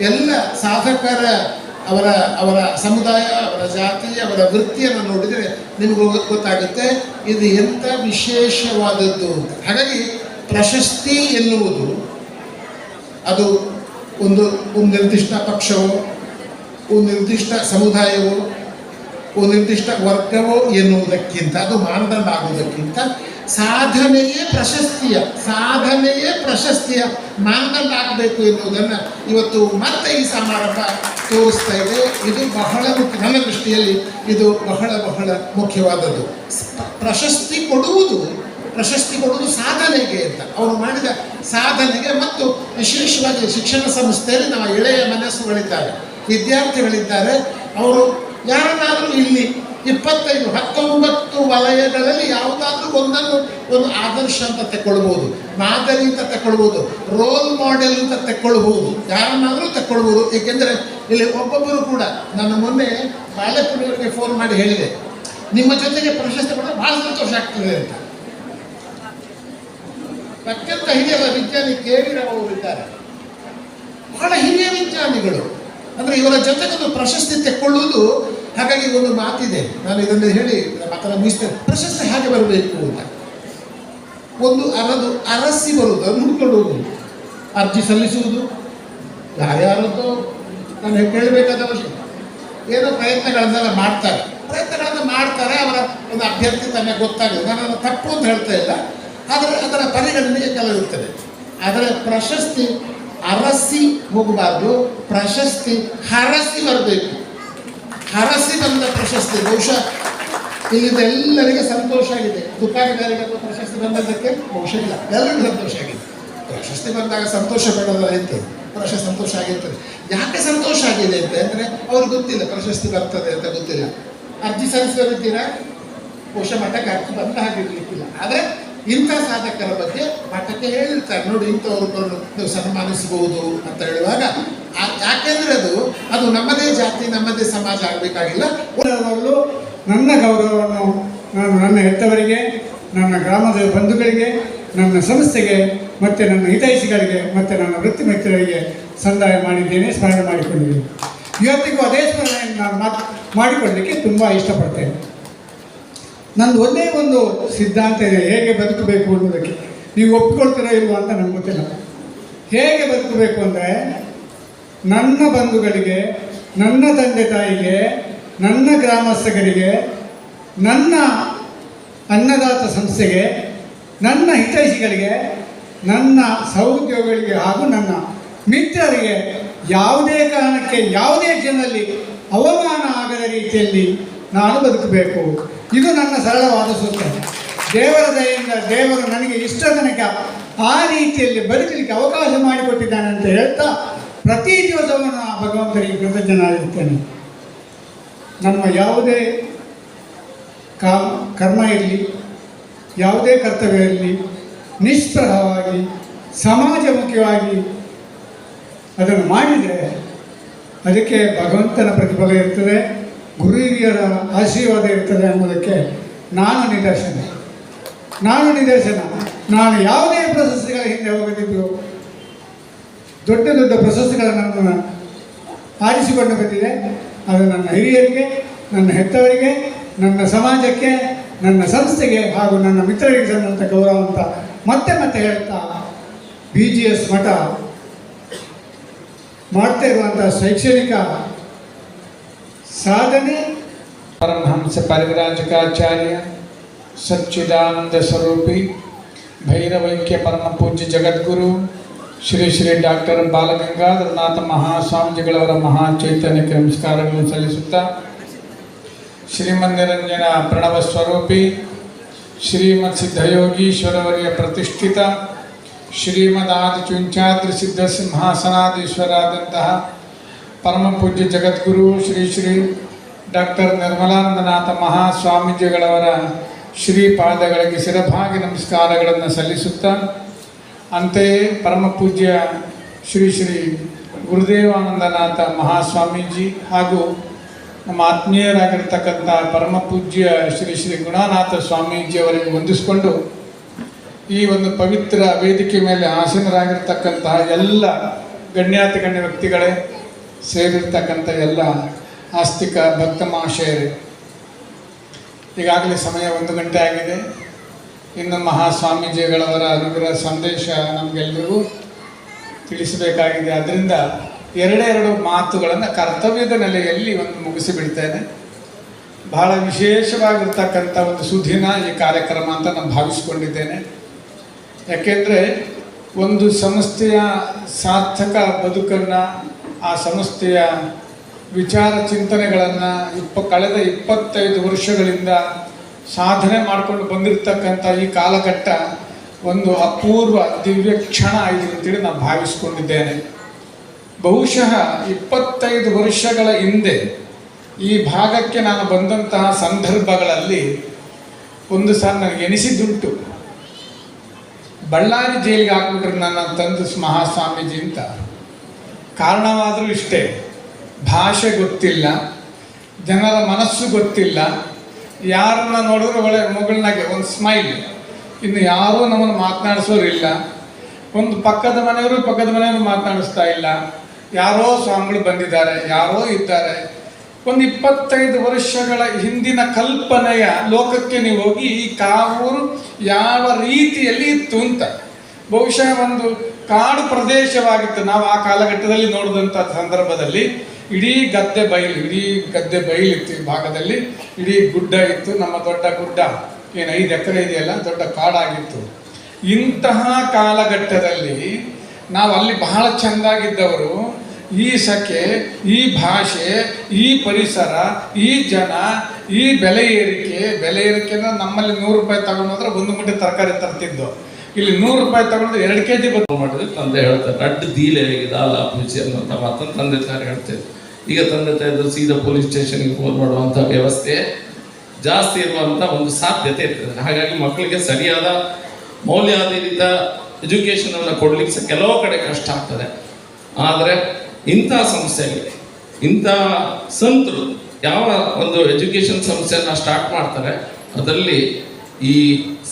ಎಲ್ಲ ಸಾಧಕರ ಅವರ ಅವರ ಸಮುದಾಯ, ಅವರ ಜಾತಿ, ಅವರ ವೃತ್ತಿಯನ್ನು ನೋಡಿದರೆ ನಿಮಗೆ ಗೊತ್ತಾಗುತ್ತೆ, ಇದು ಎಂಥ ವಿಶೇಷವಾದದ್ದು. ಅಂತ ಹಾಗಾಗಿ ಪ್ರಶಸ್ತಿ ಎನ್ನುವುದು ಅದು ಒಂದು ಒಂದು ನಿರ್ದಿಷ್ಟ ಪಕ್ಷವೋ, ಒಂದು ನಿರ್ದಿಷ್ಟ ಸಮುದಾಯವೋ, ಒಂದು ನಿರ್ದಿಷ್ಟ ವರ್ಗವೋ ಎನ್ನುವುದಕ್ಕಿಂತ, ಅದು ಮಾನದಂಡ ಆಗುವುದಕ್ಕಿಂತ ಸಾಧನೆಯೇ ಪ್ರಶಸ್ತಿಯ ಸಾಧನೆಯೇ ಪ್ರಶಸ್ತಿಯ ಮಾನದಂಡ ಆಗಬೇಕು ಎನ್ನುವುದನ್ನು ಇವತ್ತು ಮತ್ತೆ ಈ ಸಮಾರಂಭ ತೋರಿಸ್ತಾ ಇದೆ. ಇದು ಬಹಳ ಮುಖ್ಯ ನನ್ನ ದೃಷ್ಟಿಯಲ್ಲಿ ಇದು ಬಹಳ ಬಹಳ ಮುಖ್ಯವಾದದ್ದು. ಪ್ರಶಸ್ತಿ ಕೊಡುವುದು ಪ್ರಶಸ್ತಿ ಕೊಡುವುದು ಸಾಧನೆಗೆ ಅಂತ. ಅವರು ಮಾಡಿದ ಸಾಧನೆಗೆ ಮತ್ತು ವಿಶೇಷವಾಗಿ ಶಿಕ್ಷಣ ಸಂಸ್ಥೆಯಲ್ಲಿ ನಮ್ಮ ಎಳೆಯ ಮನಸ್ಸುಗಳಿದ್ದಾರೆ, ವಿದ್ಯಾರ್ಥಿಗಳಿದ್ದಾರೆ. ಅವರು ಯಾರನ್ನಾದರೂ ಇಲ್ಲಿ ಇಪ್ಪತ್ತೈದು, ಹತ್ತೊಂಬತ್ತು ವಲಯಗಳಲ್ಲಿ ಯಾವುದಾದ್ರೂ ಒಂದನ್ನು ಒಂದು ಆದರ್ಶ ಅಂತ ತಗೊಳ್ಬೋದು ಮಾದರಿ ಅಂತ ತಗೊಳ್ಬೋದು ರೋಲ್ ಮಾಡೆಲ್ ಅಂತ ತಗೊಳ್ಬೋದು ಯಾರನ್ನಾದರೂ ತಗೊಳ್ಬೋದು ಏಕೆಂದರೆ ಇಲ್ಲಿ ಒಬ್ಬೊಬ್ಬರು ಕೂಡ ನಾನು ಮೊನ್ನೆ ಬಾಳೆಪುರಿಯವರಿಗೆ ಫೋನ್ ಮಾಡಿ ಹೇಳಿದೆ, ನಿಮ್ಮ ಜೊತೆಗೆ ಪ್ರಶಸ್ತಿ ಕೂಡ ಭಾಳ ಸಂತೋಷ ಆಗ್ತದೆ ಅಂತ. ಅತ್ಯಂತ ಹಿರಿಯ ವಿಜ್ಞಾನಿ ಕೆ ಅವರು ಇದ್ದಾರೆ. ಬಹಳ ಹಿರಿಯ ವಿಜ್ಞಾನಿಗಳು. ಅಂದರೆ ಇವರ ಜೊತೆಗೊಂದು ಪ್ರಶಸ್ತಿ ತೆಕ್ಕೊಳ್ಳುವುದು ಹಾಗಾಗಿ ಒಂದು ಮಾತಿದೆ. ನಾನು ಇದನ್ನು ಹೇಳಿ ಮಾತನ್ನು ಮುಗಿಸ್ತೇನೆ. ಪ್ರಶಸ್ತಿ ಹಾಗೆ ಬರಬೇಕು ಅಂತ. ಒಂದು ಅರದು ಅರಸಿ ಬರುವುದು, ಅದನ್ನು ಹುಡ್ಕೊಳ್ಳುವುದು ಅರ್ಜಿ ಸಲ್ಲಿಸುವುದು ಯಾರ್ಯಾರದ್ದು ನಾನು ಕೇಳಬೇಕಾದ ಅವಶ್ಯಕ. ಏನೋ ಪ್ರಯತ್ನಗಳನ್ನೆಲ್ಲ ಮಾಡ್ತಾರೆ. ಪ್ರಯತ್ನಗಳನ್ನು ಮಾಡ್ತಾರೆ, ಅವರ ಒಂದು ಅಭ್ಯರ್ಥಿ ತನಗೆ ಗೊತ್ತಾಗಿದೆ. ನಾನು ತಪ್ಪು ಅಂತ ಹೇಳ್ತಾ ಇಲ್ಲ. ಆದರೆ ಅದರ ಪರಿಗಣನೆಗೆ ಕೆಲವಿರ್ತದೆ ಆದರೆ ಪ್ರಶಸ್ತಿ ಅರಸಿ ಹೋಗಬಾರ್ದು, ಪ್ರಶಸ್ತಿ ಹರಸಿ ಬರಬೇಕು. ಹರಸಿ ಬಂದ ಪ್ರಶಸ್ತಿ. ಬಹುಶಃ ಇಲ್ಲಿದ್ದ ಎಲ್ಲರಿಗೆ ಸಂತೋಷ ಆಗಿದೆ. ದುಕಾನಿಗಾರಿಗೆ ಪ್ರಶಸ್ತಿ ಬಂದದ್ದಕ್ಕೆ ಬಹುಶಃ ಇಲ್ಲ. ಎಲ್ಲರಿಗೂ ಸಂತೋಷ ಆಗಿದೆ. ಪ್ರಶಸ್ತಿ ಬಂದಾಗ ಸಂತೋಷ ಪಡೋದಲ್ಲ ಪ್ರಶಸ್ತಿ ಸಂತೋಷ ಆಗಿರ್ತದೆ. ಯಾಕೆ ಸಂತೋಷ ಆಗಿದೆ ಅಂತ ಅಂದರೆ ಅವ್ರಿಗೆ ಗೊತ್ತಿಲ್ಲ ಪ್ರಶಸ್ತಿ ಬರ್ತದೆ ಅಂತ ಗೊತ್ತಿಲ್ಲ. ಅರ್ಜಿ ಸಲ್ಲಿಸಿದ್ದೀರಾ ಬಹುಶಃ ಮಠಕ್ಕೆ ಅರ್ಜಿ ಬಂದ ಹಾಗಿರ್ಲಿಕ್ಕಿಲ್ಲ ಆದರೆ ಇಂಥ ಸಾಧಕರ ಬಗ್ಗೆ ಮಠಕ್ಕೆ ಹೇಳಿರ್ತಾರೆ. ನೋಡಿ, ಇಂಥವ್ರನ್ನ ಸನ್ಮಾನಿಸಬಹುದು ಅಂತ ಹೇಳುವಾಗ ಯಾಕೆಂದ್ರೆ ಅದು ಅದು ನಮ್ಮದೇ ಜಾತಿ, ನಮ್ಮದೇ ಸಮಾಜ ಆಗಬೇಕಾಗಿಲ್ಲ. ನನ್ನ ಗೌರವವನ್ನು ನಾನು ನನ್ನ ಹೆತ್ತವರಿಗೆ, ನನ್ನ ಗ್ರಾಮದ ಬಂಧುಗಳಿಗೆ, ನನ್ನ ಸಂಸ್ಥೆಗೆ, ಮತ್ತು ನನ್ನ ಹಿತೈಷಿಗಳಿಗೆ, ಮತ್ತು ನನ್ನ ವೃತ್ತಿ ಮಿತ್ರರಿಗೆ ಸಂದಾಯ ಮಾಡಿದ್ದೇನೆ, ಸ್ಮರಣೆ ಮಾಡಿಕೊಂಡಿದ್ದೇನೆ. ಇವತ್ತಿಗೂ ಅದೇ ಸ್ಮರಣೆಯನ್ನು ನಾನು ಮಾತು ಮಾಡಿಕೊಳ್ಳಲಿಕ್ಕೆ ತುಂಬ ಇಷ್ಟಪಡ್ತೇನೆ. ನಂದು ಒಂದೇ ಒಂದು ಸಿದ್ಧಾಂತ ಇದೆ, ಹೇಗೆ ಬದುಕಬೇಕು ಅನ್ನೋದಕ್ಕೆ. ನೀವು ಒಪ್ಪಿಕೊಳ್ತೀರೋ ಇಲ್ವೋ ಅಂತ ನಂಗೆ ಗೊತ್ತಿಲ್ಲ. ಹೇಗೆ ಬದುಕಬೇಕು ಅಂದರೆ, ನನ್ನ ಬಂಧುಗಳಿಗೆ, ನನ್ನ ತಂದೆ ತಾಯಿಗೆ, ನನ್ನ ಗ್ರಾಮಸ್ಥರಿಗೆ ನನ್ನ ಅನ್ನದಾತ ಸಂಸ್ಥೆಗೆ, ನನ್ನ ಹಿತೈಷಿಗಳಿಗೆ, ನನ್ನ ಸಹೋದ್ಯೋಗಿಗಳಿಗೆ ಹಾಗೂ ನನ್ನ ಮಿತ್ರರಿಗೆ ಯಾವುದೇ ಕಾರಣಕ್ಕೆ, ಯಾವುದೇ ಜನರಲ್ಲಿ ಅವಮಾನ ಆಗದ ರೀತಿಯಲ್ಲಿ ನಾನು ಬದುಕಬೇಕು. ಇದು ನನ್ನ ಸರಳವಾದ ಸೂತ್ರ. ದೇವರ ದಯೆಯಿಂದ ದೇವರು ನನಗೆ ಇಷ್ಟ ತನಕ ಆ ರೀತಿಯಲ್ಲಿ ಬದುಕಲಿಕ್ಕೆ ಅವಕಾಶ ಮಾಡಿಕೊಟ್ಟಿದ್ದಾನೆ ಅಂತ ಹೇಳ್ತಾ ಪ್ರತಿ ದಿವಸವನ್ನು ಆ ಭಗವಂತನಿಗೆ ಕೃತಜ್ಞನಾಗಿರ್ತೇನೆ ನಮ್ಮ ಯಾವುದೇ ಕಾಮ, ಕರ್ಮ ಇರಲಿ, ಯಾವುದೇ ಕರ್ತವ್ಯ ಇರಲಿ ನಿಷ್ಪ್ರಹವಾಗಿ ಸಮಾಜಮುಖಿಯಾಗಿ ಅದನ್ನು ಮಾಡಿದರೆ ಅದಕ್ಕೆ ಭಗವಂತನ ಪ್ರತಿಫಲ ಇರ್ತದೆ. ಗುರು ಹಿರಿಯರ ಆಶೀರ್ವಾದ ಇರ್ತದೆ ಅನ್ನೋದಕ್ಕೆ ನಾನು ನಿದರ್ಶನ. ನಾನು ನಿದರ್ಶನ. ನಾನು ಯಾವುದೇ ಪ್ರಶಸ್ತಿಗಳ ಹಿಂದೆ ಹೋಗದಿದ್ದು ದೊಡ್ಡ ದೊಡ್ಡ ಪ್ರಶಸ್ತಿಗಳನ್ನು ನಾನು ಆರಿಸಿಕೊಂಡು ಬಂದಿದೆ. ಅದು ನನ್ನ ಹಿರಿಯರಿಗೆ, ನನ್ನ ಹೆತ್ತವರಿಗೆ, ನನ್ನ ಸಮಾಜಕ್ಕೆ, ನನ್ನ ಸಂಸ್ಥೆಗೆ ಹಾಗೂ ನನ್ನ ಮಿತ್ರರಿಗೆ ಸಂದಂಥ ಗೌರವ ಅಂತ ಮತ್ತೆ ಮತ್ತೆ ಹೇಳ್ತಾ ಬಿ ಜಿ ಎಸ್ ಮಠ ಮಾಡ್ತಾ ಇರುವಂಥ ಶೈಕ್ಷಣಿಕ ಸಾಧನೆ परमहंस परिव्राजकाचार्य सच्चिदानंद स्वरूपी भैरवैक्य परम पूज्य जगद्गुरु ಶ್ರೀ ಶ್ರೀ ಡಾಕ್ಟರ್ ಬಾಲಗಂಗಾಧರನಾಥ ಮಹಾಸ್ವಾಮೀಜಿಗಳವರ ಮಹಾ ಚೈತನ್ಯಕ್ಕೆ ನಮಸ್ಕಾರಗಳನ್ನು ಸಲ್ಲಿಸುತ್ತಾ ಶ್ರೀಮನ್ನಿರಂಜನ ಪ್ರಣವ ಸ್ವರೂಪಿ ಶ್ರೀಮತ್ ಸಿದ್ಧಯೋಗೀಶ್ವರವರಿಯ ಪ್ರತಿಷ್ಠಿತ ಶ್ರೀಮದ್ ಆದಿಚುಂಚಾದ್ರಿ ಸಿದ್ಧ ಸಿಂಹಾಸನಾಧೀಶ್ವರಾದಂತಹ ಪರಮ ಪೂಜ್ಯ ಜಗದ್ಗುರು ಶ್ರೀ ಶ್ರೀ ಡಾಕ್ಟರ್ ನಿರ್ಮಲಾನಂದನಾಥ ಮಹಾಸ್ವಾಮೀಜಿಗಳವರ ಶ್ರೀಪಾದಗಳಿಗೆ ಶಿರಭಾಗಿ ನಮಸ್ಕಾರಗಳನ್ನು ಸಲ್ಲಿಸುತ್ತಾ, ಅಂತೆಯೇ ಪರಮ ಪೂಜ್ಯ ಶ್ರೀ ಶ್ರೀ ಗುರುದೇವಾನಂದನಾಥ ಮಹಾಸ್ವಾಮೀಜಿ ಹಾಗೂ ನಮ್ಮ ಆತ್ಮೀಯರಾಗಿರ್ತಕ್ಕಂಥ ಪರಮ ಪೂಜ್ಯ ಶ್ರೀ ಶ್ರೀ ಗುಣಾನಾಥ ಸ್ವಾಮೀಜಿಯವರಿಗೆ ವಂದಿಸಿಕೊಂಡು ಈ ಒಂದು ಪವಿತ್ರ ವೇದಿಕೆ ಮೇಲೆ ಆಸೀನರಾಗಿರ್ತಕ್ಕಂತಹ ಎಲ್ಲ ಗಣ್ಯಾತಿ ಗಣ್ಯ ವ್ಯಕ್ತಿಗಳೇ ಸೇರಿರ್ತಕ್ಕಂಥ ಎಲ್ಲ ಆಸ್ತಿಕ ಭಕ್ತ ಮಹಾಶಯರು ಈಗಾಗಲೇ ಸಮಯ ಒಂದು ಗಂಟೆ ಆಗಿದೆ. ಇನ್ನು ಮಹಾಸ್ವಾಮೀಜಿಗಳವರ ಅನುಗ್ರಹ ಸಂದೇಶ ನಮಗೆಲ್ಲರಿಗೂ ತಿಳಿಸಬೇಕಾಗಿದೆ. ಅದರಿಂದ ಎರಡೆರಡು ಮಾತುಗಳನ್ನು ಕರ್ತವ್ಯದ ನೆಲೆಯಲ್ಲಿ ಒಂದು ಮುಗಿಸಿಬಿಡ್ತೇನೆ. ಬಹಳ ವಿಶೇಷವಾಗಿರ್ತಕ್ಕಂಥ ಒಂದು ಸುದಿನ ಈ ಕಾರ್ಯಕ್ರಮ ಅಂತ ನಾನು ಭಾವಿಸ್ಕೊಂಡಿದ್ದೇನೆ. ಯಾಕೆಂದರೆ ಒಂದು ಸಂಸ್ಥೆಯ ಸಾರ್ಥಕ ಬದುಕನ್ನು ಆ ಸಂಸ್ಥೆಯ ವಿಚಾರ ಚಿಂತನೆಗಳನ್ನು ಇಪ್ಪ, ಕಳೆದ ಇಪ್ಪತ್ತೈದು ವರ್ಷಗಳಿಂದ ಸಾಧನೆ ಮಾಡಿಕೊಂಡು ಬಂದಿರತಕ್ಕಂಥ ಈ ಕಾಲಘಟ್ಟ ಒಂದು ಅಪೂರ್ವ ದಿವ್ಯ ಕ್ಷಣ ಆಯಿತು ಅಂತೇಳಿ ನಾನು ಭಾವಿಸ್ಕೊಂಡಿದ್ದೇನೆ. ಬಹುಶಃ ಇಪ್ಪತ್ತೈದು ವರ್ಷಗಳ ಹಿಂದೆ ಈ ಭಾಗಕ್ಕೆ ನಾನು ಬಂದಂತಹ ಸಂದರ್ಭಗಳಲ್ಲಿ ಒಂದು ಸಲ ನನಗೆ ಎನಿಸಿದ್ದುಂಟು. ಬಳ್ಳಾರಿ ಜೈಲಿಗೆ ಹಾಕ್ಬಿಟ್ರೆ ನನ್ನ ತಂದು ಮಹಾಸ್ವಾಮೀಜಿ ಅಂತ. ಕಾರಣವಾದರೂ ಇಷ್ಟೇ. ಭಾಷೆ ಗೊತ್ತಿಲ್ಲ. ಜನರ ಮನಸ್ಸು ಗೊತ್ತಿಲ್ಲ. ಯಾರನ್ನ ನೋಡಿದ್ರೆ ಒಳ್ಳೆ ಮುಗಳನಾಗೆ, ಒಂದು ಸ್ಮೈಲ್ ಇನ್ನು ಯಾರೂ ನಮ್ಮನ್ನು ಮಾತನಾಡಿಸೋರಿಲ್ಲ. ಒಂದು ಪಕ್ಕದ ಮನೆಯವರು ಪಕ್ಕದ ಮನೆಯವರು ಮಾತನಾಡಿಸ್ತಾ ಇಲ್ಲ. ಯಾರೋ ಸ್ವಾಮಿಗಳು ಬಂದಿದ್ದಾರೆ, ಯಾರೋ ಇದ್ದಾರೆ. ಒಂದು ಇಪ್ಪತ್ತೈದು ವರ್ಷಗಳ ಹಿಂದಿನ ಕಲ್ಪನೆಯ ಲೋಕಕ್ಕೆ ನೀವು ಹೋಗಿ, ಈ ಕಾವೂರು ಯಾವ ರೀತಿಯಲ್ಲಿ ಇತ್ತು ಅಂತ. ಬಹುಶಃ ಒಂದು ಕಾಡು ಪ್ರದೇಶವಾಗಿತ್ತು. ನಾವು ಆ ಕಾಲಘಟ್ಟದಲ್ಲಿ ನೋಡಿದಂತ ಸಂದರ್ಭದಲ್ಲಿ ಇಡೀ ಗದ್ದೆ ಬಯಲು ಇಡೀ ಗದ್ದೆ ಬಯಲಿತ್ತು ಈ ಭಾಗದಲ್ಲಿ. ಇಡೀ ಗುಡ್ಡ ಇತ್ತು. ನಮ್ಮ ದೊಡ್ಡ ಗುಡ್ಡ, ಏನು ಐದು ಎಕರೆ ಇದೆಯಲ್ಲ, ದೊಡ್ಡ ಕಾಡಾಗಿತ್ತು. ಇಂತಹ ಕಾಲಘಟ್ಟದಲ್ಲಿ ನಾವು ಅಲ್ಲಿ ಬಹಳ ಚೆಂದಾಗಿದ್ದವರು. ಈ ಸಖೆ, ಈ ಭಾಷೆ, ಈ ಪರಿಸರ, ಈ ಜನ, ಈ ಬೆಲೆ ಏರಿಕೆ ಬೆಲೆ ಏರಿಕೆ ಅಂದ್ರೆ ನಮ್ಮಲ್ಲಿ ನೂರು ರೂಪಾಯಿ ತಗೊಂಡ್ರೆ ಒಂದು ಮುಟ್ಟೆ ತರಕಾರಿ ತರ್ತಿದ್ದು. ಇಲ್ಲಿ ನೂರು ರೂಪಾಯಿ ತಗೊಂಡ್ರೆ ಎರಡು ಕೆ ಜಿ ಬಂದು ಮಾಡಿದ್ರೆ. ತಂದೆ ಹೇಳ್ತಾರೆ ಅಡ್ಡ ದೀಲೆ ಅಲ್ಲ ಪೂಜೆ ಅನ್ನುವಂಥ ಮಾತನ್ನು ತಂದೆ ತಾಯಿ ಹೇಳ್ತೇವೆ ಈಗ ತಂದೆ ತಾಯಿದ್ರು ಸೀದಾ ಪೊಲೀಸ್ ಸ್ಟೇಷನ್ಗೆ ಫೋನ್ ಮಾಡುವಂಥ ವ್ಯವಸ್ಥೆ ಜಾಸ್ತಿ ಇರುವಂಥ ಒಂದು ಸಾಧ್ಯತೆ ಇರ್ತದೆ. ಹಾಗಾಗಿ ಮಕ್ಕಳಿಗೆ ಸರಿಯಾದ ಮೌಲ್ಯಾಧಾರಿತ ಎಜುಕೇಷನ್ ಅನ್ನು ಕೊಡ್ಲಿಕ್ಕೆ ಸಹ ಕೆಲವು ಕಡೆ ಕಷ್ಟ ಆಗ್ತದೆ. ಆದರೆ ಇಂಥ ಸಂಸ್ಥೆಗೆ ಇಂಥ ಸಂತರು ಯಾವ ಒಂದು ಎಜುಕೇಷನ್ ಸಮಸ್ಯೆಯನ್ನು ಸ್ಟಾರ್ಟ್ ಮಾಡ್ತಾರೆ, ಅದರಲ್ಲಿ ಈ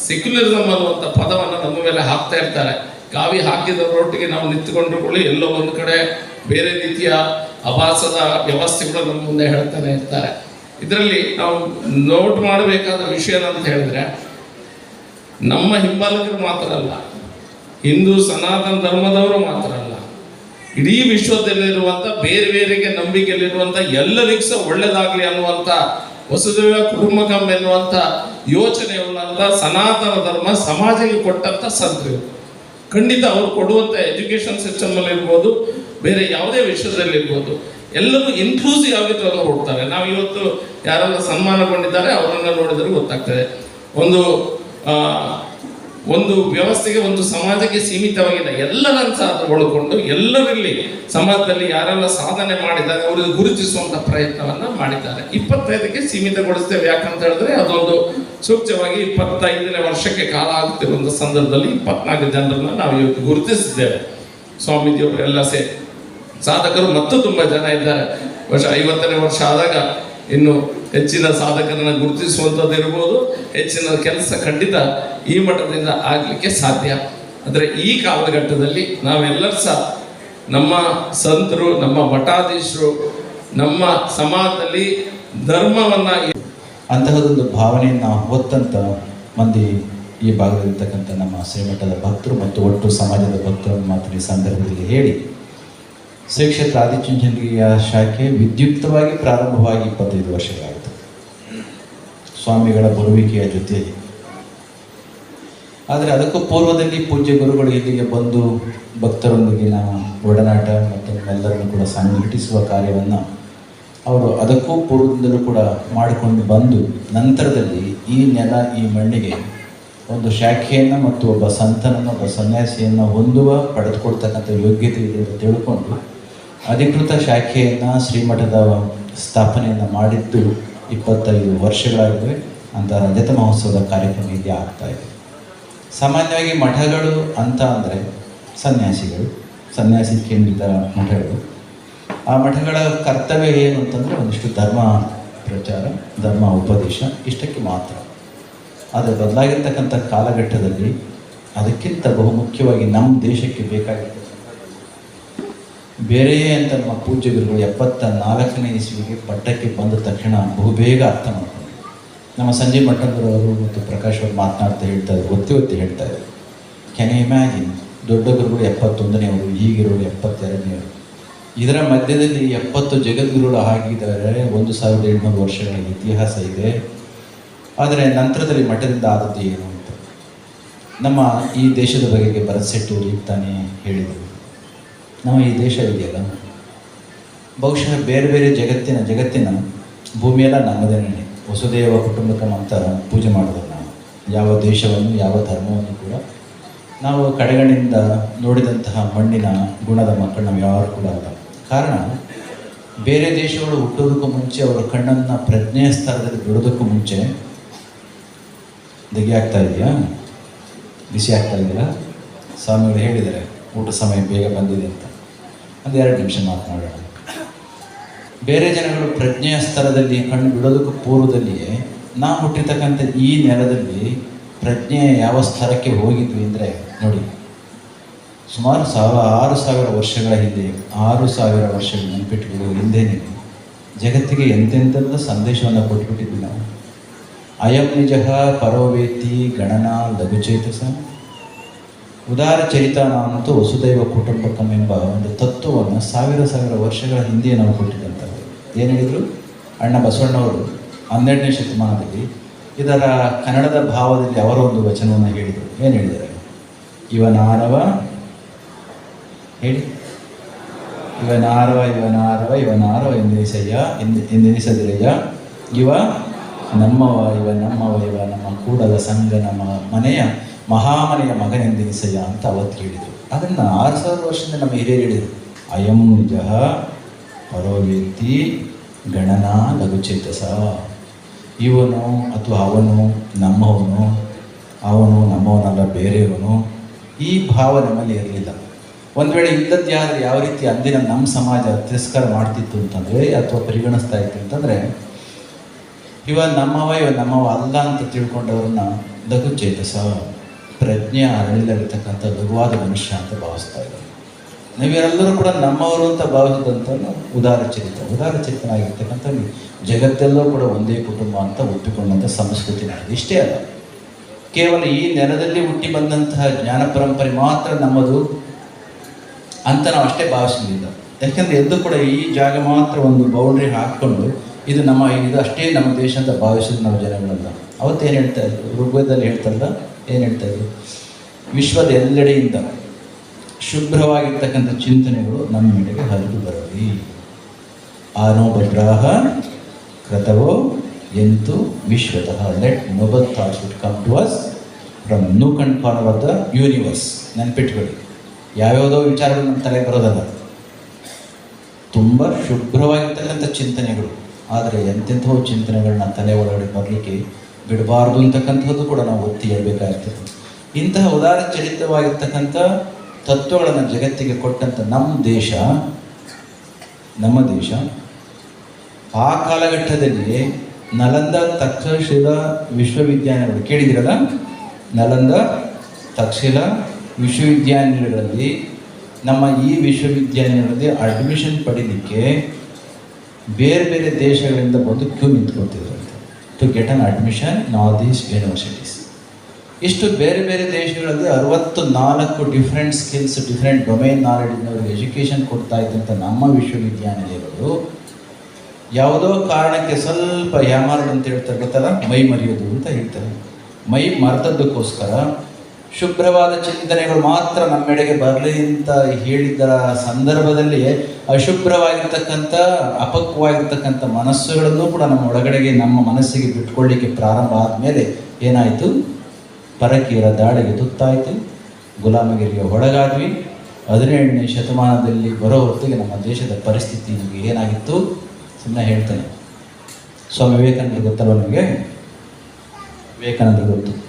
ಸೆಕ್ಯುಲರಿಸಮ್ ಅನ್ನುವಂಥ ಪದವನ್ನು ನಮ್ಮ ಮೇಲೆ ಹಾಕ್ತಾ ಇರ್ತಾರೆ. ಕಾವಿ ಹಾಕಿದವರೊಟ್ಟಿಗೆ ನಾವು ನಿಂತುಕೊಂಡು ಕೂಡ ಎಲ್ಲೋ ಒಂದು ಕಡೆ ಬೇರೆ ರೀತಿಯ ಅಭಾಸದ ವ್ಯವಸ್ಥೆಗಳು ನಮ್ಮ ಮುಂದೆ ಹೇಳ್ತಾನೆ ಇರ್ತಾರೆ. ಇದರಲ್ಲಿ ನಾವು ನೋಟ್ ಮಾಡಬೇಕಾದ ವಿಷಯ ಅಂತ ಹೇಳಿದ್ರೆ, ನಮ್ಮ ಹಿಂಬಾಲಕರು ಮಾತ್ರ ಅಲ್ಲ, ಹಿಂದೂ ಸನಾತನ ಧರ್ಮದವರು ಮಾತ್ರ ಅಲ್ಲ, ಇಡೀ ವಿಶ್ವದಲ್ಲಿರುವಂಥ ಬೇರೆ ಬೇರೆಗೆ ನಂಬಿಕೆಯಲ್ಲಿರುವಂಥ ಎಲ್ಲರಿಗೂ ಸಹ ಒಳ್ಳೇದಾಗಲಿ ಅನ್ನುವಂಥ ವಸುದೇವ ಕುಟುಂಬಕಂ ಎನ್ನುವಂಥ ಯೋಚನೆಯುಳ್ಳಂಥ ಸನಾತನ ಧರ್ಮ ಸಮಾಜಕ್ಕೆ ಕೊಟ್ಟಂಥ ಸಂತರು. ಖಂಡಿತ ಅವರು ಕೊಡುವಂಥ ಎಜುಕೇಷನ್ ಸಿಸ್ಟಮಲ್ಲಿ ಇರ್ಬೋದು, ಬೇರೆ ಯಾವುದೇ ವಿಷಯದಲ್ಲಿರ್ಬೋದು ಎಲ್ಲರೂ ಇನ್ಕ್ಲೂಸಿವ್ ಆಗಿದ್ದನ್ನು ಹುಡ್ತಾರೆ ನಾವು ಇವತ್ತು ಯಾರೆಲ್ಲ ಸನ್ಮಾನಗೊಂಡಿದ್ದಾರೆ, ಅವರನ್ನು ನೋಡಿದ್ರೆ ಗೊತ್ತಾಗ್ತದೆ. ಒಂದು ಒಂದು ವ್ಯವಸ್ಥೆಗೆ, ಒಂದು ಸಮಾಜಕ್ಕೆ ಸೀಮಿತವಾಗಿಲ್ಲ. ಎಲ್ಲರನ್ನು ಸಹ ಒಳಗೊಂಡು ಎಲ್ಲರಲ್ಲಿ ಸಮಾಜದಲ್ಲಿ ಯಾರೆಲ್ಲ ಸಾಧನೆ ಮಾಡಿದ್ದಾರೆ, ಅವರಿಗೆ ಗುರುತಿಸುವಂತ ಪ್ರಯತ್ನವನ್ನ ಮಾಡಿದ್ದಾರೆ. ಇಪ್ಪತ್ತೈದಕ್ಕೆ ಸೀಮಿತಗೊಳಿಸ್ತೇವೆ. ಯಾಕಂತ ಹೇಳಿದ್ರೆ, ಅದೊಂದು ಸೂಕ್ತವಾಗಿ ಇಪ್ಪತ್ತೈದನೇ ವರ್ಷಕ್ಕೆ ಕಾಲ ಆಗುತ್ತಿರುವಂತ ಸಂದರ್ಭದಲ್ಲಿ ಇಪ್ಪತ್ನಾಲ್ಕು ಜನರನ್ನ ನಾವು ಇವತ್ತು ಗುರುತಿಸಿದ್ದೇವೆ. ಸ್ವಾಮೀಜಿಯವರೆಲ್ಲ ಸೇರಿ ಸಾಧಕರು ಮತ್ತು ತುಂಬಾ ಜನ ಇದ್ದಾರೆ. ವರ್ಷ, ಐವತ್ತನೇ ವರ್ಷ ಆದಾಗ ಇನ್ನು ಹೆಚ್ಚಿನ ಸಾಧಕರನ್ನ ಗುರುತಿಸುವಂಥದ್ದು ಇರ್ಬೋದು. ಹೆಚ್ಚಿನ ಕೆಲಸ ಖಂಡಿತ ಈ ಮಟ್ಟದಿಂದ ಆಗಲಿಕ್ಕೆ ಸಾಧ್ಯ. ಅಂದರೆ ಈ ಕಾಲಘಟ್ಟದಲ್ಲಿ ನಾವೆಲ್ಲರೂ ಸಹ ನಮ್ಮ ಸಂತರು, ನಮ್ಮ ಮಠಾಧೀಶರು, ನಮ್ಮ ಸಮಾಜದಲ್ಲಿ ಧರ್ಮವನ್ನ ಅಂತಹದೊಂದು ಭಾವನೆಯನ್ನು ಹೊತ್ತಂತ ಮಂದಿ ಈ ಭಾಗದಲ್ಲಿರ್ತಕ್ಕಂಥ ನಮ್ಮ ಶ್ರೀಮಠದ ಭಕ್ತರು ಮತ್ತು ಒಟ್ಟು ಸಮಾಜದ ಭಕ್ತರು ಮಾತ್ರ ಈ ಸಂದರ್ಭದಲ್ಲಿ ಹೇಳಿ, ಶ್ರೀ ಕ್ಷೇತ್ರ ಆದಿಚುಂಚನಗಿರಿಯ ಶಾಖೆ ವಿದ್ಯುಕ್ತವಾಗಿ ಪ್ರಾರಂಭವಾಗಿ ಇಪ್ಪತ್ತೈದು ವರ್ಷಗಳಾಯಿತು. ಸ್ವಾಮಿಗಳ ಬರುವಿಕೆಯ ಜೊತೆಯಲ್ಲಿ ಆದರೆ ಅದಕ್ಕೂ ಪೂರ್ವದಲ್ಲಿ ಪೂಜ್ಯ ಗುರುಗಳು ಇಲ್ಲಿಗೆ ಬಂದು ಭಕ್ತರೊಂದಿಗಿನ ಒಡನಾಟ ಮತ್ತು ಎಲ್ಲರನ್ನು ಕೂಡ ಸಂಘಟಿಸುವ ಕಾರ್ಯವನ್ನು ಅವರು ಅದಕ್ಕೂ ಪೂರ್ವದಿಂದಲೂ ಕೂಡ ಮಾಡಿಕೊಂಡು ಬಂದು ನಂತರದಲ್ಲಿ ಈ ನೆಲ, ಈ ಮಣ್ಣಿಗೆ ಒಂದು ಶಾಖೆಯನ್ನು ಮತ್ತು ಒಬ್ಬ ಸಂತನನ್ನು, ಒಬ್ಬ ಸನ್ಯಾಸಿಯನ್ನು ಹೊಂದುವ ಪಡೆದುಕೊಡ್ತಕ್ಕಂಥ ಯೋಗ್ಯತೆ ಇದೆ ಅಂತ ತಿಳ್ಕೊಂಡು ಅಧಿಕೃತ ಶಾಖೆಯನ್ನು, ಶ್ರೀಮಠದ ಸ್ಥಾಪನೆಯನ್ನು ಮಾಡಿದ್ದು ಇಪ್ಪತ್ತೈದು ವರ್ಷಗಳಾಗಿವೆ. ಅಂತ ರಜತ ಮಹೋತ್ಸವದ ಕಾರ್ಯಕ್ರಮ ಇಲ್ಲಿ ಆಗ್ತಾ ಇದೆ. ಸಾಮಾನ್ಯವಾಗಿ ಮಠಗಳು ಅಂತ ಅಂದರೆ ಸನ್ಯಾಸಿಗಳು, ಸನ್ಯಾಸಿ ಕೇಂದ್ರಿತ ಮಠಗಳು. ಆ ಮಠಗಳ ಕರ್ತವ್ಯ ಏನು ಅಂತಂದರೆ ಒಂದಿಷ್ಟು ಧರ್ಮ ಪ್ರಚಾರ, ಧರ್ಮ ಉಪದೇಶ, ಇಷ್ಟಕ್ಕೆ ಮಾತ್ರ. ಆದರೆ ಬದಲಾಗಿರ್ತಕ್ಕಂಥ ಕಾಲಘಟ್ಟದಲ್ಲಿ ಅದಕ್ಕಿಂತ ಬಹುಮುಖ್ಯವಾಗಿ ನಮ್ಮ ದೇಶಕ್ಕೆ ಬೇಕಾಗಿತ್ತು ಬೇರೆಯೇ ಅಂತ ನಮ್ಮ ಪೂಜ್ಯ ಗುರುಗಳು ಎಪ್ಪತ್ತ ನಾಲ್ಕನೇ ಇಸ್ವಿಗೆ ಪಟ್ಟಕ್ಕೆ ಬಂದ ತಕ್ಷಣ ಬಹುಬೇಗ ಅರ್ಥ ಮಾಡ್ಕೊಂಡ್ರು ನಮ್ಮ ಸಂಜಯ್ ಮಠದವರು ಅವರು ಮತ್ತು ಪ್ರಕಾಶ್ ಅವರು ಮಾತನಾಡ್ತಾ ಹೇಳ್ತಾ ಇದ್ರು, ಒತ್ತಿ ಒತ್ತಿ ಹೇಳ್ತಾ ಇದ್ರು. ಕ್ಯಾನ್ ಇಮ್ಯಾಜಿನ್ ದೊಡ್ಡ ಗುರುಗಳು ಎಪ್ಪತ್ತೊಂದನೆಯವರು ಈಗಿರೋರು ಎಪ್ಪತ್ತೆರಡನೆಯವರು ಇದರ ಮಧ್ಯದಲ್ಲಿ ಎಪ್ಪತ್ತು ಜಗದ್ಗುರುಗಳು ಆಗಿದ್ದಾರೆ ಒಂದು ಸಾವಿರದ ಏಳ್ನೂರು ವರ್ಷಗಳ ಇತಿಹಾಸ ಇದೆ. ಆದರೆ ನಂತರದಲ್ಲಿ ಮಠದಿಂದ ಆದದ್ದು ಏನು ಅಂತ. ನಮ್ಮ ಈ ದೇಶದ ಬಗೆಗೆ ಅವರು ತಾನೇ ಹೇಳಿದರು. ನಮ್ಮ ಈ ದೇಶ ಇದೆಯಲ್ಲ? ಬಹುಶಃ ಬೇರೆ ಬೇರೆ ಜಗತ್ತಿನ ಜಗತ್ತಿನ ಭೂಮಿಯೆಲ್ಲ ನಮ್ಮದೇನೆ ವಸುದೇವ ಕುಟುಂಬಕಂ ಅಂತ ಪೂಜೆ ಮಾಡಿದ್ರು ನಾವು. ಯಾವ ದೇಶವನ್ನು, ಯಾವ ಧರ್ಮವನ್ನು ಕೂಡ ನಾವು ಕಡೆಗಣಿಂದ ನೋಡಿದಂತಹ ಮಣ್ಣಿನ ಗುಣದ ಮಕ್ಕಳು ನಾವು ಯಾರು ಕೂಡ ಅಲ್ಲ. ಕಾರಣ, ಬೇರೆ ದೇಶಗಳು ಹುಟ್ಟೋದಕ್ಕೂ ಮುಂಚೆ ಅವರ ಕಣ್ಣನ್ನು ಪ್ರಜ್ಞೆಯ ಸ್ಥಳದಲ್ಲಿ ಬಿಡೋದಕ್ಕೂ ಮುಂಚೆ ಆಗ್ತಾ ಇದೆಯಾ? ಬಿಸಿ ಆಗ್ತಾ ಇದೆಯಲ್ಲ ಸ್ವಾಮಿಗಳು ಹೇಳಿದರೆ ಊಟ ಸಮಯ ಬೇಗ ಬಂದಿದೆ ಅಂತ. ಒಂದು ಎರಡು ನಿಮಿಷ ಮಾತನಾಡೋಣ. ಬೇರೆ ಜನಗಳು ಪ್ರಜ್ಞೆಯ ಸ್ತರದಲ್ಲಿ ಕಣ್ಣು ಬಿಡೋದಕ್ಕೂ ಪೂರ್ವದಲ್ಲಿಯೇ ನಾವು ಹುಟ್ಟಿರ್ತಕ್ಕಂಥ ಈ ನೆಲದಲ್ಲಿ ಪ್ರಜ್ಞೆ ಯಾವ ಸ್ಥಳಕ್ಕೆ ಹೋಗಿದ್ವಿ ಅಂದರೆ ನೋಡಿ, ಸುಮಾರು ಸಾವಿರ, ಆರು ಸಾವಿರ ವರ್ಷಗಳ ಹಿಂದೆ, ಆರು ಸಾವಿರ ವರ್ಷಗಳ ನೆನಪಿಟ್ಟು ಹಿಂದೆ ನೀವು ಜಗತ್ತಿಗೆ ಎಂತೆಂಥದ್ದು ಸಂದೇಶವನ್ನು ಕೊಟ್ಬಿಟ್ಟಿದ್ವಿ ನಾವು. ಅಯಂ ನಿಜ ಪರೋವೇತಿ ಗಣನಾ ಲಘುಚೇತಸ ಉದಾರ ಚರಿತಾನಂತೂ ವಸುದೈವ ಕುಟುಂಬಕಂ ಎಂಬ ಒಂದು ತತ್ವವನ್ನು ಸಾವಿರ ಸಾವಿರ ವರ್ಷಗಳ ಹಿಂದೆ ನಾವು ಕೊಟ್ಟಿದ್ದಂಥದ್ದು ಏನು ಹೇಳಿದರು? ಅಣ್ಣ ಬಸವಣ್ಣವರು ಹನ್ನೆರಡನೇ ಶತಮಾನದಲ್ಲಿ ಇದರ ಕನ್ನಡದ ಭಾವದಲ್ಲಿ ಅವರ ಒಂದು ವಚನವನ್ನು ಹೇಳಿದರು. ಏನು ಹೇಳಿದ್ದಾರೆ? ಇವನಾರವ, ಹೇಳಿ. ಇವನಾರವ ಇವನಾರವ ಇವನಾರವ ಎಂದೆನಿಸಯ್ಯ, ಎಂದು, ಎಂದೆನಿಸದಿರಯ್ಯ. ಇವ ನಮ್ಮವ ಇವ ನಮ್ಮವ, ಇವ ನಮ್ಮ ಕೂಡಲ ಸಂಘ, ನಮ್ಮ ಮನೆಯ ಮಹಾಮನೆಯ ಮಗನೆಂದೆನಿಸಯ್ಯ ಅಂತ ಅವತ್ತು ಹೇಳಿದರು. ಅದನ್ನು ಆರು ಸಾವಿರ ವರ್ಷದಿಂದ ನಮ್ಮ ಹಿರಿಯರು ಹೇಳಿದರು. ಅಯಂ ನಿಜ ಪರೋವೇತಿ ಗಣನಾ ಲಘುಚೇತಸ. ಇವನು ಅಥವಾ ಅವನು ನಮ್ಮವನು, ಅವನು ನಮ್ಮವನಲ್ಲ, ಬೇರೆಯವನು, ಈ ಭಾವ ನಮ್ಮಲ್ಲಿ ಇರಲಿಲ್ಲ. ಒಂದು ವೇಳೆ ಯಾರು ಯಾವ ರೀತಿ ಅಂದಿನ ನಮ್ಮ ಸಮಾಜ ತಿರಸ್ಕಾರ ಮಾಡ್ತಿತ್ತು ಅಂತಂದರೆ, ಅಥವಾ ಪರಿಗಣಿಸ್ತಾ ಇತ್ತು ಅಂತಂದರೆ, ಇವ ನಮ್ಮವ ಇವ ನಮ್ಮವ ಅಲ್ಲ ಅಂತ ತಿಳ್ಕೊಂಡವ್ರನ್ನ ಲಘು ಚೇತಸ ಪ್ರಜ್ಞೆ ಇರತಕ್ಕಂಥ ಲಘುವಾದ ಮನುಷ್ಯ ಅಂತ ಭಾವಿಸ್ತಾ ಇದ್ದಾರೆ. ನೀವೆಲ್ಲರೂ ಕೂಡ ನಮ್ಮವರು ಅಂತ ಭಾವಿಸಿದಂಥ ಉದಾರ ಚರಿತ್ರ. ಉದಾರ ಚರಿತನಾಗಿರ್ತಕ್ಕಂಥ ಜಗತ್ತೆಲ್ಲೂ ಕೂಡ ಒಂದೇ ಕುಟುಂಬ ಅಂತ ಒಪ್ಪಿಕೊಂಡಂಥ ಸಂಸ್ಕೃತಿ ನಡೆದು ಇಷ್ಟೇ ಅಲ್ಲ, ಕೇವಲ ಈ ನೆಲದಲ್ಲಿ ಹುಟ್ಟಿ ಬಂದಂತಹ ಜ್ಞಾನ ಪರಂಪರೆ ಮಾತ್ರ ನಮ್ಮದು ಅಂತ ನಾವು ಅಷ್ಟೇ ಭಾವಿಸಲಿಲ್ಲ ಯಾಕೆಂದರೆ ಎದ್ದು ಕೂಡ ಈ ಜಾಗ ಮಾತ್ರ ಒಂದು ಬೌಂಡ್ರಿ ಹಾಕ್ಕೊಂಡು ಇದು ನಮ್ಮ ಇದು ಅಷ್ಟೇ ನಮ್ಮ ದೇಶ ಅಂತ ಭಾವಿಸಿದ ನಾವು ಜನಗಳಲ್ಲ. ಅವತ್ತೇನು ಹೇಳ್ತಾ ಇದ್ರು? ಋಗ್ವೇದದಲ್ಲಿ ಹೇಳ್ತಾರಲ್ಲ, ಏನು ಹೇಳ್ತಾ ಇದ್ರು? ವಿಶ್ವದ ಎಲ್ಲೆಡೆಯಿಂದ ಶುಭ್ರವಾಗಿರ್ತಕ್ಕಂಥ ಚಿಂತನೆಗಳು ನಮ್ಮ ಮೇಲೆಗೆ ಹರಿದು ಬರಲಿ ಆನೋ ಭದ್ರಾಹ ಕೃತವೋ ಎಂತು ವಿಶ್ವತಃ. Let noble thoughts would come to us from nook and of the universe ನೆನ್ಪಿಟ್ಕೊಳ್ಳಿ. ಯಾವ್ಯಾವುದೋ ವಿಚಾರಗಳು ನಮ್ಮ ತಲೆಗೆ ಬರೋದಲ್ಲ. ತುಂಬ ಶುಭ್ರವಾಗಿರ್ತಕ್ಕಂಥ ಚಿಂತನೆಗಳು. ಆದರೆ ಎಂತೆಂಥವು ಚಿಂತನೆಗಳನ್ನ ತಲೆ ಒಳಗಡೆ ಬರಲಿಕ್ಕೆ ಬಿಡಬಾರ್ದು ಅಂತಕ್ಕಂಥದ್ದು ಕೂಡ ನಾವು ಒತ್ತಿ ಹೇಳಬೇಕಾಗ್ತದೆ. ಇಂತಹ ಉದಾರ ಚರಿತವಾಗಿರ್ತಕ್ಕಂಥ ತತ್ವಗಳನ್ನು ಜಗತ್ತಿಗೆ ಕೊಟ್ಟಂಥ ನಮ್ಮ ದೇಶ ನಮ್ಮ ದೇಶ, ಆ ಕಾಲಘಟ್ಟದಲ್ಲಿ ನಲಂದ ತಕ್ಷಶಿಲ ವಿಶ್ವವಿದ್ಯಾನಿಲಯಗಳು ಕೇಳಿದಿರಲ್ಲ ನಲಂದ ತಕ್ಷಶಿಲ ವಿಶ್ವವಿದ್ಯಾನಿಲಯಗಳಲ್ಲಿ ನಮ್ಮ ಈ ವಿಶ್ವವಿದ್ಯಾನಿಲಯಗಳಲ್ಲಿ ಅಡ್ಮಿಷನ್ ಪಡೀಲಿಕ್ಕೆ ಬೇರೆ ಬೇರೆ ದೇಶಗಳಿಂದ ಬಂದು queue ನಿಂತ್ಕೊಳ್ತಿದ್ರಂತೆ to get an admission north east universities ಇಷ್ಟು ಬೇರೆ ಬೇರೆ ದೇಶಗಳಲ್ಲಿ ಅರವತ್ತು ನಾಲ್ಕು ಡಿಫ್ರೆಂಟ್ ಸ್ಕಿಲ್ಸ್ ಡಿಫ್ರೆಂಟ್ ಡೊಮೈನ್ ನಾಲೆಡ್ನವ್ರಿಗೆ ಎಜುಕೇಷನ್ ಕೊಡ್ತಾ ಇದ್ದಂಥ ನಮ್ಮ ವಿಶ್ವವಿದ್ಯಾನಿಲಯಗಳು, ಯಾವುದೋ ಕಾರಣಕ್ಕೆ ಸ್ವಲ್ಪ ಯಾಮಾರ್ಡ್ ಅಂತ ಹೇಳ್ತಾರೆ ಗೊತ್ತಲ್ಲ? ಮೈ ಮರೆಯೋದು ಅಂತ ಹೇಳ್ತಾರೆ. ಮೈ ಮರೆತದ್ದಕ್ಕೋಸ್ಕರ ಶುಭ್ರವಾದ ಚಿಂತನೆಗಳು ಮಾತ್ರ ನಮ್ಮೆಡೆಗೆ ಬರಲಿ ಅಂತ ಹೇಳಿದ್ದರ ಸಂದರ್ಭದಲ್ಲಿ ಅಶುಭ್ರವಾಗಿರ್ತಕ್ಕಂಥ, ಅಪಕ್ವವಾಗಿರ್ತಕ್ಕಂಥ ಮನಸ್ಸುಗಳನ್ನು ಕೂಡ ನಮ್ಮ ಒಳಗಡೆಗೆ ನಮ್ಮ ಮನಸ್ಸಿಗೆ ಬಿಟ್ಕೊಳ್ಳಿಕ್ಕೆ ಪ್ರಾರಂಭ ಆದಮೇಲೆ ಏನಾಯಿತು? ಪರಕೀಯರ ದಾಳಿಗೆ ತುತ್ತಾಯಿತು. ಗುಲಾಮಗಿರಿಗೆ ಒಳಗಾದ್ವಿ. ಹದಿನೇಳನೇ ಶತಮಾನದಲ್ಲಿ ಬರೋ ಹೊತ್ತಿಗೆ ನಮ್ಮ ದೇಶದ ಪರಿಸ್ಥಿತಿ ನಮಗೆ ಏನಾಗಿತ್ತು? ಸುಮ್ಮನೆ ಹೇಳ್ತೇನೆ. ಸ್ವಾಮಿ ವಿವೇಕಾನಂದ ಗೊತ್ತಲ್ಲ ನಮಗೆ? ವಿವೇಕಾನಂದ ಗೊತ್ತು.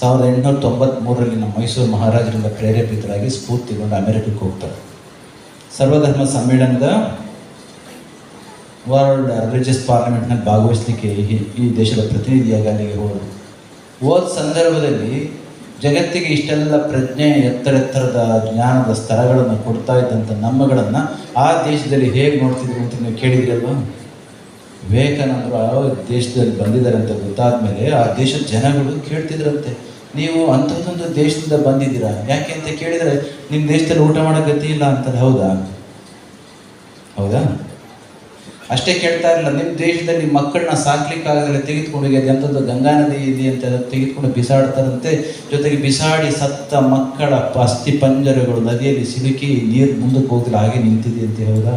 ಸಾವಿರದ ಎಂಟುನೂರ ತೊಂಬತ್ತ್ಮೂರರಲ್ಲಿ ನಮ್ಮ ಮೈಸೂರು ಮಹಾರಾಜರಿಂದ ಪ್ರೇರೇಪಿತರಾಗಿ ಸ್ಫೂರ್ತಿಗೊಂಡು ಅಮೆರಿಕಕ್ಕೆ ಹೋಗ್ತಾರೆ. ಸರ್ವಧರ್ಮ ಸಮ್ಮೇಳನದ ವರ್ಲ್ಡ್ ರಿಲಿಜಿಯಸ್ ಪಾರ್ಲಿಮೆಂಟ್ನಲ್ಲಿ ಭಾಗವಹಿಸಲಿಕ್ಕೆ ಈ ದೇಶದ ಪ್ರತಿನಿಧಿಯಾಗಿ ಅಲ್ಲಿಗೆ ಹೋದರು. ಹೋದ ಸಂದರ್ಭದಲ್ಲಿ ಜಗತ್ತಿಗೆ ಇಷ್ಟೆಲ್ಲ ಪ್ರಜ್ಞೆ ಎತ್ತರ ಎತ್ತರದ ಜ್ಞಾನದ ಸ್ಥಳಗಳನ್ನು ಕೊಡ್ತಾ ಇದ್ದಂಥ ನಮ್ಮಗಳನ್ನು ಆ ದೇಶದಲ್ಲಿ ಹೇಗೆ ನೋಡ್ತಿದ್ರು ಅಂತ ನೀವು ಕೇಳಿದಿರಲ್ವಾ? ವಿವೇಕಾನಂದರು ಆ ದೇಶದಲ್ಲಿ ಬಂದಿದ್ದಾರೆ ಅಂತ ಗೊತ್ತಾದ ಮೇಲೆ ಆ ದೇಶದ ಜನಗಳು ಕೇಳ್ತಿದ್ರಂತೆ. ನೀವು ಅಂಥದ್ದೊಂದು ದೇಶದಿಂದ ಬಂದಿದ್ದೀರಾ? ಯಾಕೆ ಅಂತ ಕೇಳಿದರೆ ನಿಮ್ಮ ದೇಶದಲ್ಲಿ ಊಟ ಮಾಡೋ ಗತಿ ಇಲ್ಲ ಅಂತಾರೆ ಹೌದಾ? ಹೌದಾ? ಅಷ್ಟೇ ಕೇಳ್ತಾ ಇರಲಿಲ್ಲ ನಿಮ್ಮ ದೇಶದಲ್ಲಿ ಮಕ್ಕಳನ್ನ ಸಾಕ್ಲಿಕ್ಕಾಗದಲ್ಲೇ ತೆಗೆದುಕೊಂಡು ಹೋಗಿ ಎಂಥದ್ದು ಗಂಗಾ ನದಿ ಇದೆ ಅಂತ ತೆಗೆದುಕೊಂಡು ಬಿಸಾಡ್ತಾರಂತೆ. ಜೊತೆಗೆ ಬಿಸಾಡಿ ಸತ್ತ ಮಕ್ಕಳ ಅಸ್ಥಿ ಪಂಜರಗಳು ನದಿಯಲ್ಲಿ ಸಿಲುಕಿ ನೀರು ಮುಂದಕ್ಕೆ ಹೋಗಿಲ್ಲ ಹಾಗೆ ನಿಂತಿದೆ ಅಂತ ಹೌದಾ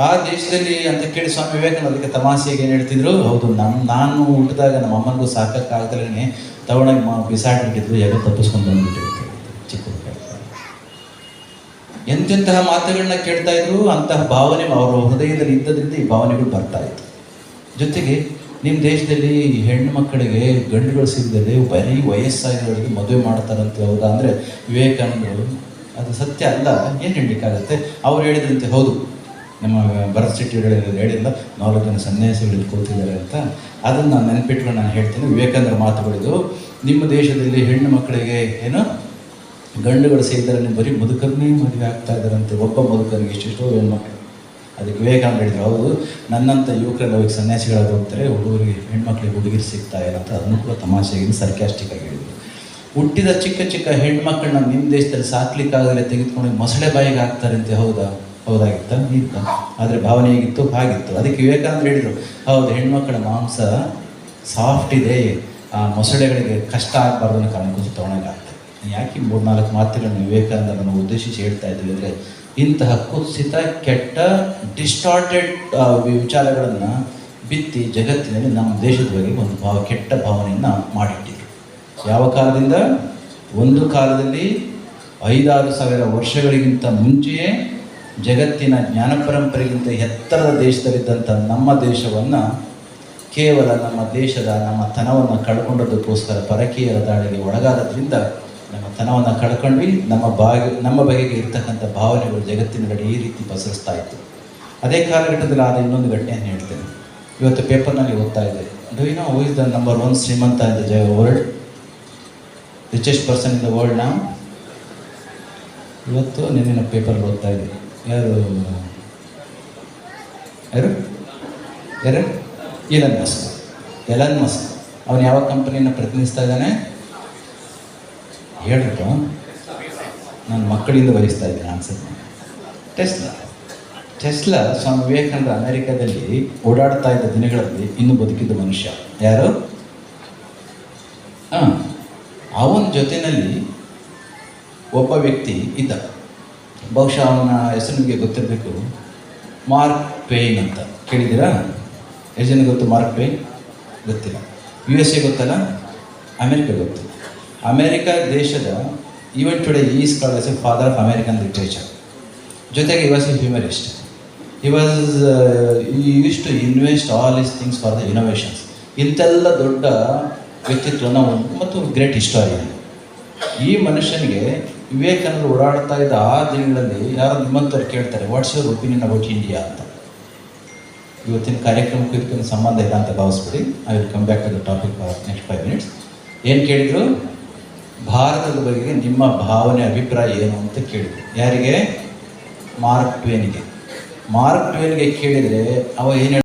ಆ ದೇಶದಲ್ಲಿ ಅಂತ ಕೇಳಿ ಸ್ವಾಮಿ ವಿವೇಕಾನಂದ ಅದಕ್ಕೆ ತಮಾಷೆಗೆ ಏನು ಹೇಳ್ತಿದ್ರು? ಹೌದು ನಮ್ಮ ನಾನು ಹುಟ್ಟಿದಾಗ ನಮ್ಮ ಅಮ್ಮನಿಗೂ ಸಾಕಕ್ಕಾಗ್ದಲೇ ತಗೊಂಡಾಗ ಬಿಸಾಡ್ಬಿಟ್ಟಿದ್ರು ಯಾರೋ ತಪ್ಪಿಸ್ಕೊಂಡು ಹುಡುಗ. ಎಂತೆಂತಹ ಮಾತುಗಳನ್ನ ಕೇಳ್ತಾ ಇದ್ರು, ಅಂತಹ ಭಾವನೆ ಅವರ ಹೃದಯದಲ್ಲಿ ಇದ್ದದ್ರಿಂದ ಈ ಭಾವನೆಗಳು ಬರ್ತಾ ಇತ್ತು. ಜೊತೆಗೆ ನಿಮ್ಮ ದೇಶದಲ್ಲಿ ಹೆಣ್ಣು ಮಕ್ಕಳಿಗೆ ಗಂಡುಗಳು ಸಿಗದೆ ಬರೀ ವಯಸ್ಸಾಗಿರೋರಿಗೆ ಮದುವೆ ಮಾಡ್ತಾರಂತೆ ಹೌದಾ? ಅಂದರೆ ವಿವೇಕಾನಂದರು, ಅದು ಸತ್ಯ ಅಲ್ಲ, ಏನು ಹೇಳಲಿಕ್ಕಾಗತ್ತೆ? ಅವ್ರು ಹೇಳಿದಂತೆ ಹೌದು, ನಮ್ಮ ಭರತ್ ಶೆಟ್ಟಿಗಳು ಹೇಳಿಲ್ಲ ನಾಲ್ಕು ಜನ ಸನ್ಯಾಸಿಗಳು ಕೂತಿದ್ದಾರೆ ಅಂತ. ಅದನ್ನು ನಾನು ನೆನಪಿಟ್ಕೊಂಡು ನಾನು ಹೇಳ್ತೀನಿ, ವಿವೇಕಾನಂದರ ಮಾತುಗಳಿದು ನಿಮ್ಮ ದೇಶದಲ್ಲಿ ಹೆಣ್ಣು ಮಕ್ಕಳಿಗೆ ಏನು ಗಂಡುಗಳು ಸೇರಿದ್ದಾರೆ ಬರೀ ಮುದುಕರನ್ನೇ ಮದುವೆ ಆಗ್ತಾ ಇದ್ದಾರಂತೆ. ಒಬ್ಬ ಮುದುಕರಿಗೆ ಎಷ್ಟೆಷ್ಟೋ ಹೆಣ್ಮಕ್ಳು ಅದಕ್ಕೆ ವಿವೇಕಾನಂದ ಹೇಳಿದ್ರು, ಹೌದು ನನ್ನಂಥ ಯುವಕರಲ್ಲಿ ಹೋಗಿ ಸನ್ಯಾಸಿಗಳಾಗಿ ಹೋಗ್ತಾರೆ ಹುಡುಗರಿಗೆ, ಹೆಣ್ಮಕ್ಳಿಗೆ ಹುಡುಗಿರು ಸಿಗ್ತಾ ಇಲ್ಲ ಅಂತ ಅದನ್ನು ಕೂಡ ತಮಾಷೆಗೆ ಸರ್ಕ್ಯಾಸ್ಟಿಕ್ ಆಗಿ ಹೇಳಿದ್ರು. ಹುಟ್ಟಿದ ಚಿಕ್ಕ ಚಿಕ್ಕ ಹೆಣ್ಮಕ್ಳನ್ನ ನಿಮ್ಮ ದೇಶದಲ್ಲಿ ಸಾಕ್ಲಿಕ್ಕಾಗಲೇ ತೆಗೆದುಕೊಂಡು ಮೊಸಳೆ ಬಾಯಿಗೆ ಹಾಕ್ತಾರಂತೆ, ಹೌದಾ? ಹೌದಾಗಿತ್ತ? ಇತ್ತ ಆದರೆ ಭಾವನೆ ಹೇಗಿತ್ತು. ಹಾಗಿತ್ತು ಅದಕ್ಕೆ ವಿವೇಕಾನಂದ ಹೇಳಿದರು, ಹೌದು ಹೆಣ್ಮಕ್ಕಳ ಮಾಂಸ ಸಾಫ್ಟ್ ಇದೆ, ಆ ಮೊಸಳೆಗಳಿಗೆ ಕಷ್ಟ ಆಗಬಾರ್ದು ಅನ್ನೋ ಕಾರಣಕ್ಕೋಸ್ಕರ ತೊಗೊಳಗಾಗ್ತದೆ ಯಾಕೆ ಮೂರು ಮೂರ್ನಾಲ್ಕು ಮಾತುಗಳನ್ನ ವಿವೇಕಾನಂದರನ್ನು ಉದ್ದೇಶಿಸಿ ಹೇಳ್ತಾ ಇದ್ದೀವಿ ಅಂದರೆ ಇಂತಹ ಕುತ್ಸಿತ, ಕೆಟ್ಟ ಡಿಸ್ಟಾರ್ಟೆಡ್ ವಿಚಾರಗಳನ್ನು ಬಿತ್ತಿ ಜಗತ್ತಿನಲ್ಲಿ ನಮ್ಮ ದೇಶದ ಬಗ್ಗೆ ಒಂದು ಭಾವ, ಕೆಟ್ಟ ಭಾವನೆಯನ್ನು ಮಾಡಿಟ್ಟಿದ್ರು. ಯಾವ ಕಾಲದಿಂದ? ಒಂದು ಕಾಲದಲ್ಲಿ ಐದಾರು ಸಾವಿರ ವರ್ಷಗಳಿಗಿಂತ ಮುಂಚೆಯೇ ಜಗತ್ತಿನ ಜ್ಞಾನ ಪರಂಪರೆಗಿಂತ ಎತ್ತರದ ದೇಶದಲ್ಲಿದ್ದಂಥ ನಮ್ಮ ದೇಶವನ್ನು ಕೇವಲ ನಮ್ಮ ದೇಶದ ನಮ್ಮ ತನವನ್ನು ಕಳ್ಕೊಂಡದಕ್ಕೋಸ್ಕರ ಪರಕೀಯರ ದಾಳಿಗೆ ಒಳಗಾದದ್ರಿಂದ ನಮ್ಮ ತನವನ್ನು ಕಳ್ಕೊಂಡ್ವಿ, ನಮ್ಮ ಬಾಗಿ ನಮ್ಮ ಬಗೆಗೆ ಇರ್ತಕ್ಕಂಥ ಭಾವನೆಗಳು ಜಗತ್ತಿನ ಕಡೆ ಈ ರೀತಿ ಪಸರಿಸ್ತಾ ಇತ್ತು. ಅದೇ ಕಾಲಘಟ್ಟದಲ್ಲಿ ಆದ ಇನ್ನೊಂದು ಘಟನೆಯನ್ನು ಹೇಳ್ತೇನೆ. ಇವತ್ತು ಪೇಪರ್ನಲ್ಲಿ ಓದ್ತಾ ಇದೆ do you know who is the number one ಶ್ರೀಮಂತ ಇನ್ ದ ಜ world richest person in the world ನಾವು ಇವತ್ತು ನಿನ್ನೆ ಪೇಪರ್ ಓದ್ತಾ ಇದೆ ಯಾರು? ಯಾರು? ಯಾರು? ಎಲನ್ ಮಸ್ಕ್ ಎಲನ್ ಮಸ್ಕ್ ಅವನು ಯಾವ ಕಂಪನಿಯನ್ನು ಪ್ರತಿನಿಧಿಸ್ತಾ ಇದ್ದಾನೆ? ಹೇಳ್ಬಿಟ್ಟು ನಾನು ಮಕ್ಕಳಿಂದ ಬಯಸ್ತಾ ಇದ್ದೀನಿ answer Tesla. Tesla Swami Vivekananda ಅಮೆರಿಕದಲ್ಲಿ ಓಡಾಡ್ತಾ ಇದ್ದ ದಿನಗಳಲ್ಲಿ ಇನ್ನೂ ಬದುಕಿದ್ದ ಮನುಷ್ಯ. ಯಾರು? ಹಾಂ. ಅವನ ಜೊತೆಯಲ್ಲಿ ಒಬ್ಬ ವ್ಯಕ್ತಿ ಇದ್ದ. ಬಹುಶಃ ಅವನ ಹೆಸರು ಗೊತ್ತಿರಬೇಕು. ಮಾರ್ಕ್ ಪೇಯ್ನ್ ಅಂತ. ಕೇಳಿದ್ದೀರಾ? ಎಷ್ಟು ಜನ ಗೊತ್ತು ಮಾರ್ಕ್ ಪೇಯ್ನ್ ಗೊತ್ತಿಲ್ಲ. ಯು ಎಸ್ ಎ ಗೊತ್ತಲ್ಲ? ಅಮೆರಿಕ ಗೊತ್ತು. ಅಮೆರಿಕ ದೇಶದ even today is called as a father of American literature ಜೊತೆಗೆ was a humorist he was used to invest all his things for the innovations ಇಂತೆಲ್ಲ ದೊಡ್ಡ ವ್ಯಕ್ತಿತ್ವನ ಒಂದು ಮತ್ತು great historian ಈ ಮನುಷ್ಯನಿಗೆ ವಿವೇಕಾನಂದ ಓಡಾಡ್ತಾ ಇದ್ದ ಆ ದಿನಗಳಲ್ಲಿ ಯಾರು ನಿಮ್ಮಂತವ್ರು ಕೇಳ್ತಾರೆ what's your opinion about India ಅಂತ. ಇವತ್ತಿನ ಕಾರ್ಯಕ್ರಮಕ್ಕೂ ಇದಕ್ಕೊಂದು ಸಂಬಂಧ ಇಲ್ಲ ಅಂತ ಭಾವಿಸ್ಬಿಡಿ. I will come back to the topic for next five minutes ಏನು ಕೇಳಿದರು? ಭಾರತದ ಬಗ್ಗೆ ನಿಮ್ಮ ಭಾವನೆ, ಅಭಿಪ್ರಾಯ ಏನು ಅಂತ ಕೇಳಿದೆ ಯಾರಿಗೆ? ಮಾರ್ಕ್ ಟ್ವೇನ್ಗೆ ಮಾರ್ಕ್ ಟ್ವೇನ್ಗೆ ಕೇಳಿದರೆ ಅವ ಏನು